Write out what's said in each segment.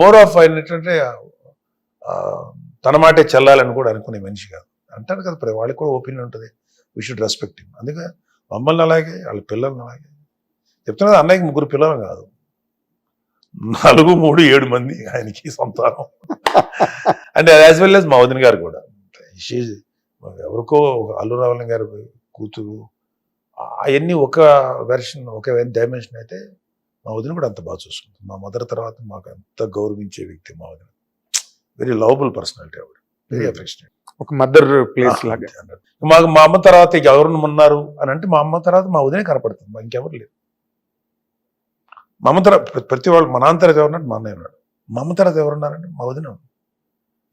More of ఆయన ఏంటంటే తన మాటే చెల్లాలని కూడా అనుకునే మనిషి కాదు. అంటారు కదా వాళ్ళకి కూడా ఒపీనియన్ ఉంటుంది. వీ షుడ్ రెస్పెక్ట్ హిమ్ అందుకే మమ్మల్ని అలాగే వాళ్ళ పిల్లల్ని అలాగే. చెప్తున్నా అన్నయ్యకి ముగ్గురు పిల్లలు కాదు. నాలుగు మూడు ఏడు మంది ఆయనకి సంతానం. అంటే యాజ్ వెల్ యాజ్ మా వదిన గారు కూడా. ఎవరికో అల్లు రావణ గారి కూతురు. అవన్నీ ఒక వెర్షన్ ఒక డైమెన్షన్ అయితే మా వదిన కూడా అంత బాగా చూసుకుంటుంది. మా మదర్ తర్వాత మాకు అంత గౌరవించే వ్యక్తి మా వదిన. వెరీ లవబుల్ పర్సనాలిటీ ఆవిడ. Very Hmm. అఫెక్షనేట్ ఒక మదర్ ప్లేస్ లాగా. మాకు మా అమ్మ తర్వాత ఇక ఎవరు ఉన్నారు అని అంటే మా అమ్మ తర్వాత మా వదినే కనపడుతుంది. మా ఇంకెవరు లేరు. మా అమ్మ తర్వాత ప్ర- ప్రతి వాళ్ళు మా నాన్న తర్వాత ఎవరున్నాడు మా అన్నయ్య ఉన్నాడు. మా అమ్మ తర్వాత ఎవరున్నారంటే మా వదిన.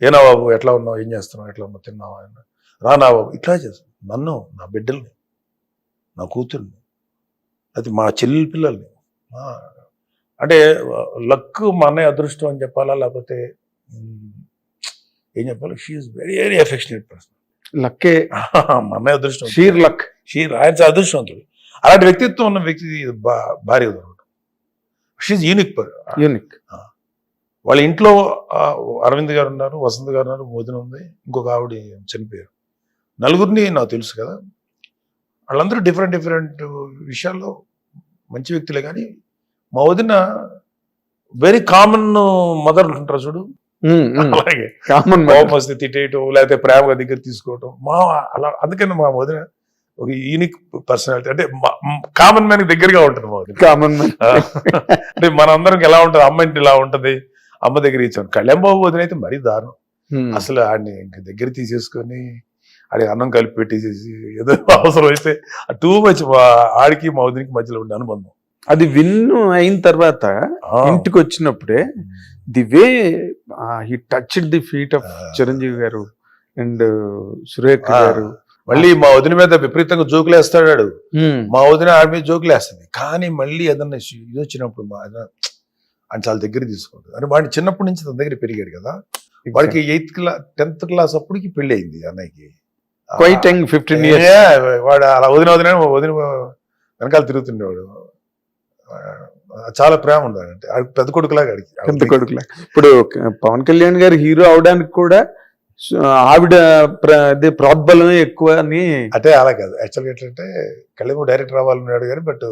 ఏనా బాబు ఎట్లా ఉన్నావు? ఏం చేస్తున్నావు? ఎట్లా ఉన్నావు? తిన్నావా. రానా బాబు. ఇట్లా చేస్తాను నన్ను నా బిడ్డల్ని నా కూతుర్ని అది మా చెల్లెల పిల్లల్ని అంటే లక్ మా అన్నయ్య అదృష్టం అని చెప్పాలా? లేకపోతే ఏం చెప్పాలి? She's very very affectionate person లక్కే. మా అన్నయ్య అదృష్టం. షీర్ లక్ షీ ఆయన అదృష్టవంతుడు అలాంటి వ్యక్తిత్వం ఉన్న వ్యక్తి భార్య దొరకడం షీఈ్ యూనిక్ యూనిక్ వాళ్ళ ఇంట్లో అరవింద్ గారు ఉన్నారు వసంత్ గారు ఉన్నారు మోదిన ఉంది ఇంకొక ఆవిడ చనిపోయారు. నలుగురిని నాకు తెలుసు కదా. వాళ్ళందరూ డిఫరెంట్ డిఫరెంట్ విషయాల్లో మంచి వ్యక్తులే కానీ మా వదిన వెరీ కామన్ మదర్ ఉంటారు చూడు. అలాగే. కామన్ కోపం వస్తే తిట్టేయటం లేకపోతే ప్రేమగా దగ్గర తీసుకోవటం. మా అలా అందుకని మా వదిన ఒక యూనిక్ పర్సనాలిటీ అంటే కామన్ మ్యాన్ దగ్గరగా ఉంటుంది మా వదిన. కామన్ అంటే మనందరం ఎలా ఉంటుంది? అమ్మ ఇంటి ఇలా ఉంటది. అమ్మ దగ్గర ఇచ్చాను కళ్యాణ్ బాబు వదిన అయితే మరీ దారుణం. అసలు ఆడిని ఇంక దగ్గర తీసేసుకొని ఆడికి అన్నం కలిపి పెట్టేసేసి ఏదో అవసరం అయితే టూ మచ్ ఆడికి మా వదినికి మధ్యలో ఉండే అనుబంధం. అది విన్ అయిన తర్వాత. ఇంటికి వచ్చినప్పుడే the way he touch the feet of Chiranjeevi garu and Surekha. గారు. మళ్ళీ మా వదిన మీద విపరీతంగా జోకులు వేస్తాడు ఆడు. Hmm. మా వదిన ఆడి మీద జోకులు వేస్తుంది కానీ మళ్ళీ ఏదన్నా ఇది వచ్చినప్పుడు మా ఆయన ఆయన చాలా దగ్గర తీసుకుంటుంది అంటే వాడిని చిన్నప్పటి నుంచి తన దగ్గర పెరిగాడు కదా. వాడికి ఎయిత్ క్లాస్ టెన్త్ క్లాస్ అప్పటికి పెళ్ళి అయింది అన్నయ్యకి. క్వైట్ యంగ్ ఫిఫ్టీన్ ఇయర్స్ వాడు అలా వదిన వదిన వదిన వెనకాల తిరుగుతుండేవాడు. చాలా ప్రేమ ఆడికి పెద్ద కొడుకులాగా అడిగి పెద్ద కొడుకులా. ఇప్పుడు పవన్ కళ్యాణ్ గారు హీరో అవడానికి కూడా ఆవిడ ప్ర- అదే ప్రోద్బలమే ఎక్కువ అని అంటే అలా కాదు. యాక్చువల్గా ఏంటంటే కళింబు డైరెక్టర్ అవ్వాలన్నాడు కానీ బట్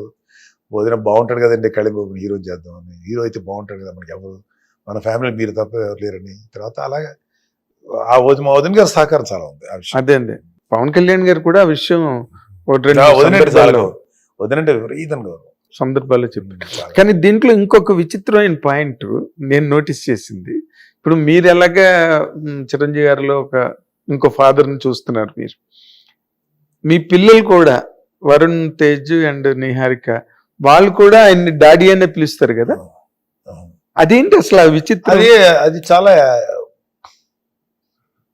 వదిన బాగుంటాడు కదండి కళింబు హీరో చేద్దామని. హీరో అయితే బాగుంటాడు కదా మనకి ఎవరు మన ఫ్యామిలీ మీరు తప్ప ఎవరు లేరని. తర్వాత అలాగే ఆ వదిన మా వదిన గారి సహకారం చాలా ఉంది ఆ విషయం అదే అండి పవన్ కళ్యాణ్ గారు కూడా ఆ విషయం ఒకటి రెండు ఆ వదిన అంటే చాలా సందర్భాల్లో గౌరవం. వదిన అంటే విపరీతం గౌరవం. సందర్భాల్లో. కానీ దీంట్లో ఇంకొక విచిత్రమైన పాయింట్ నేను నోటీస్ చేసింది ఇప్పుడు మీరు ఎలాగా చిరంజీవి గారిలో ఒక ఇంకో father ని చూస్తున్నారు మీరు మీ పిల్లలు కూడా వరుణ్ తేజ్ అండ్ నిహారిక వాళ్ళు కూడా ఆయన్ని డాడీ అనే పిలుస్తారు కదా. అదేంటి అసలు విచిత్రం అది అది చాలా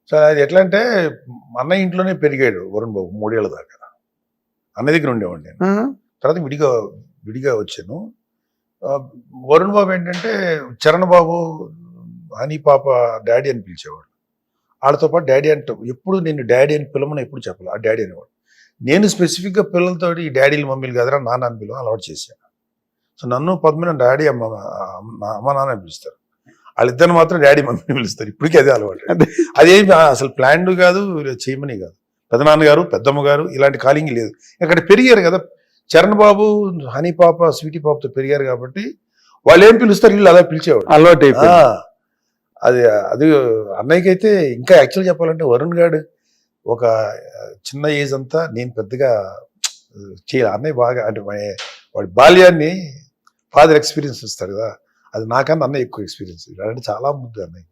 సో అది ఎట్లా అంటే మా అన్నయ్య ఇంట్లోనే పెరిగాడు వరుణ్ బాబు మూడేళ్ళ దాకా. అన్న దగ్గర ఉండేవాడిని నేను. తర్వాత విడిగా విడిగా వచ్చాను. వరుణ్ బాబు ఏంటంటే చరణ్ బాబు హనీ పాప డాడీ అని పిలిచేవాడు. వాళ్ళతో పాటు డాడీ అంటే ఎప్పుడు నేను డాడీ అని పిలవను ఎప్పుడు చెప్పాలి ఆ డాడీ అనేవాడు. నేను స్పెసిఫిక్గా పిల్లలతో ఈ డాడీలు మమ్మీలు కదరా నాన్న అని పిలవ అలవాటు చేశాను సో నన్ను పద్మిన డాడీ అమ్మ అమ్మ అమ్మ నాన్న అని పిలుస్తారు. వాళ్ళిద్దరిని మాత్రం డాడీ మమ్మీని పిలుస్తారు. ఇప్పటికీ అదే అలవాటు. అదే. అదేమి అసలు ప్లాన్డ్ కాదు చేయమని కాదు. పెదనాన్నగారు పెద్దమ్మ గారు ఇలాంటి కాలింగ్ లేదు. అక్కడ పెరిగారు కదా చరణ్ బాబు హనీ పాప స్వీటీ పాపతో పెరిగారు కాబట్టి వాళ్ళు ఏం పిలుస్తారు వీళ్ళు అలా పిలిచేవాడు అలవాటు అది అది అన్నయ్యకి అయితే ఇంకా యాక్చువల్ చెప్పాలంటే వరుణ్ గారు ఒక చిన్న ఏజ్ అంతా నేను పెద్దగా చేయాలి. అన్నయ్య బాగా అంటే వాడి బాల్యాన్ని ఫాదర్ ఎక్స్పీరియన్స్ ఇస్తాడు కదా. అది నాకన్నా అన్నయ్య ఎక్కువ ఎక్స్పీరియన్స్ అంటే చాలా ముద్దు అన్నయ్య.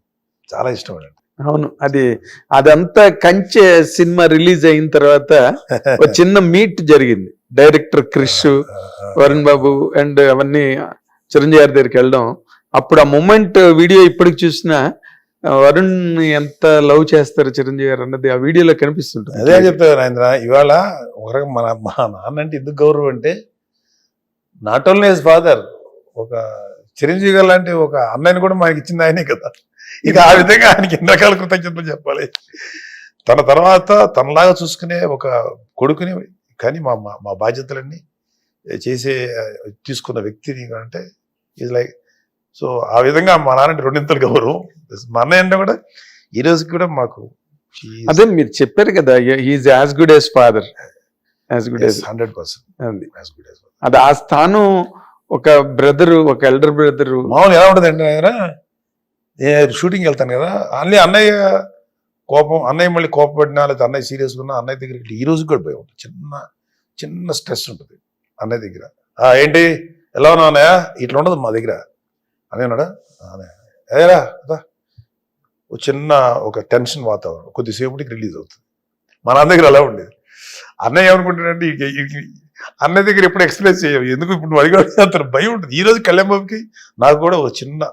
చాలా ఇష్టం వాడు అవును. అది అదంతా కంచె సినిమా రిలీజ్ అయిన తర్వాత ఒక చిన్న మీట్ జరిగింది. డైరెక్టర్ క్రిష్ వరుణ్ బాబు అండ్ అవన్నీ చిరంజీవి గారి దగ్గరికి వెళ్ళడం. అప్పుడు ఆ మూమెంట్ వీడియో ఇప్పటికి చూసినా వరుణ్ ఎంత లవ్ చేస్తారు చిరంజీవి గారు అన్నది ఆ వీడియోలో కనిపిస్తుంటుంది. అదే చెప్తాను రాజేంద్ర ఇవాళ ఒక మన మా నాన్న అంటే ఎందుకు గౌరవం అంటే నాట్ ఓన్లీ హిస్ ఫాదర్ ఒక చిరంజీవి గారు లాంటి ఒక అన్నయ్యని కూడా మనకి ఇచ్చింది ఆయనే కదా. ఇక ఆ విధంగా ఆయనకి ఎన్ని రకాల కృతజ్ఞతలు చెప్పాలి. తన తర్వాత తనలాగా చూసుకునే ఒక కొడుకుని కానీ మా మా- బాధ్యతలన్నీ చేసే తీసుకున్న వ్యక్తిని అంటే ఈజ్ లైక్ సో ఆ విధంగా మా నాన్న రెండింతలు గౌరవం. మా అన్నయ్య అంటే కూడా ఈ రోజుకి కూడా మాకు అదే మీరు చెప్పారు కదా is as good as father as good as hundred percent అది ఆ స్థానం ఒక బ్రదర్ ఒక ఎల్డర్ బ్రదర్ మామూలు ఎలా ఉంటుంది అంటే ఆయన షూటింగ్ వెళ్తాను కదా అన్నీ అన్నయ్య కోపం అన్నయ్య మళ్ళీ కోపపడినా లేదా అన్నయ్య సీరియస్గా ఉన్నా అన్నయ్య దగ్గరికి ఈ రోజు కూడా భయం ఉంటుంది. చిన్న చిన్న స్ట్రెస్ ఉంటుంది అన్నయ్య దగ్గర. ఏంటి? ఎలా ఉన్నావు అన్నయ్య? ఇట్లా ఉండదు మా దగ్గర. అన్నయ్య ఉన్నాడా? "ఆ, అన్నయ్య. ఏరా ఒక చిన్న ఒక టెన్షన్ వాతావరణం. కొద్దిసేపటికి రిలీజ్ అవుతుంది. మా నాన్న దగ్గర అలా ఉండేది. అన్నయ్య ఏమనుకుంటాడంటే అన్నయ్య దగ్గర ఎప్పుడు ఎక్స్ప్రెస్ చేయవు. ఎందుకు ఇప్పుడు నువ్వు అడిగాడు అంత భయం ఉంటుంది. ఈ రోజు కళ్యాణ్ బాబుకి నాకు కూడా ఒక చిన్న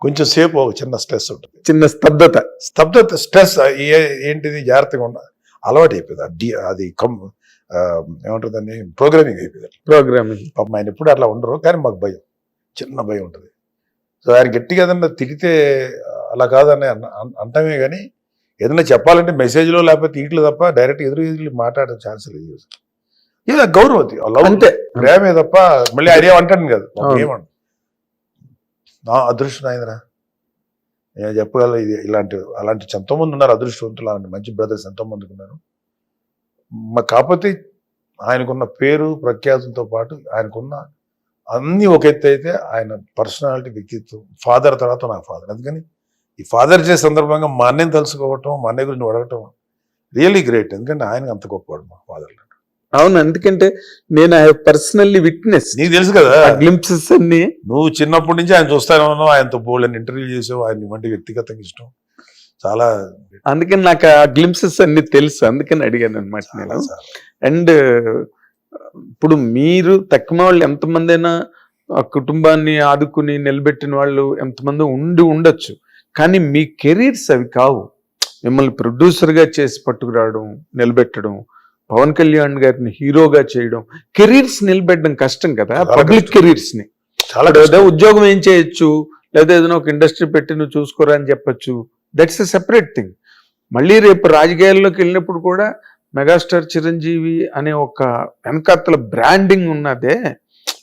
కొంచెం సేపు ఒక చిన్న స్ట్రెస్ ఉంటుంది. చిన్న స్తబ్దత. స్తబ్దత స్ట్రెస్ ఏంటిది? జాగ్రత్తగా ఉండ అలవాటు అయిపోయింది. అది కమ్ ఆ, ఏమంటుంది దాన్ని? ప్రోగ్రామింగ్ అయిపోయింది. ప్రోగ్రామింగ్. పాపం ఆయన ఎప్పుడు అట్లా ఉండరు కానీ మాకు భయం. చిన్న భయం ఉంటుంది. సో ఆయన గట్టిగా ఏదన్నా తిడితే అలా కాదని అన్న- అంటామే కానీ ఏదైనా చెప్పాలంటే మెసేజ్లో లేకపోతే ఇట్లు తప్ప డైరెక్ట్ ఎదురు ఎదురు మాట్లాడే ఛాన్స్ లేదు ఇది గౌరవం అది. ఆ love అంతే. ప్రేమే తప్ప మళ్ళీ ఆయన ఏమంటాను కాదు. ఏమంట నా అదృష్టం అయిందిరా నేను చెప్పగల ఇది ఇలాంటి అలాంటి ఎంతో మంది ఉన్నారు అదృష్టవంతులు అలాంటి మంచి బ్రదర్స్ ఎంతో మందికి ఉన్నారు. మా కాకపోతే ఆయనకున్న పేరు ప్రఖ్యాతులతో పాటు ఆయనకున్న అన్ని ఒక ఎత్తు అయితే ఆయన పర్సనాలిటీ వ్యక్తిత్వం ఫాదర్ తర్వాత నా ఫాదర్. అందుకని ఈ ఫాదర్ డే సందర్భంగా మా అన్నయ్యని తెలుసుకోవటం మా అన్నయ్య గురించి అడగటం రియల్లీ గ్రేట్. ఎందుకంటే ఆయన అంత గొప్పవాడు మా ఫాదర్ అవును ఎందుకంటే నేను ఐ పర్సనల్లీ విట్నెస్ నీకు తెలుసు కదా? గ్లింప్సెస్ అన్ని. నువ్వు చిన్నప్పటి నుంచి ఆయన చూస్తానే ఆయనతో బోల్డ్ ఇంటర్వ్యూ చేసావు ఆయన ఇవ్వండి వ్యక్తిగతంగా ఇష్టం. చాలా అందుకని నాకు ఆ గ్లింప్సెస్ అన్ని తెలుసు అందుకని అడిగాను అనమాట నేను. అండ్ ఇప్పుడు మీరు తక్కువ వాళ్ళు ఎంతమంది అయినా కుటుంబాన్ని ఆదుకుని నిలబెట్టిన వాళ్ళు ఎంతమంది ఉండి ఉండొచ్చు. కానీ మీ కెరీర్స్ అవి కావు. మిమ్మల్ని producer గా చేసి పట్టుకురావడం నిలబెట్టడం పవన్ కళ్యాణ్ గారిని హీరోగా చేయడం కెరీర్స్ నిలబెట్టడం కష్టం కదా పబ్లిక్. కెరీర్స్ని చాలా. ఉద్యోగం ఏం చేయొచ్చు? లేదా ఏదైనా ఒక ఇండస్ట్రీ పెట్టి నువ్వు చూసుకోరా అని చెప్పొచ్చు. దట్స్ ఎ సెపరేట్ థింగ్ మళ్ళీ రేపు రాజకీయాల్లోకి వెళ్ళినప్పుడు కూడా మెగాస్టార్ చిరంజీవి అనే ఒక వెనకాతల బ్రాండింగ్ ఉన్నదే.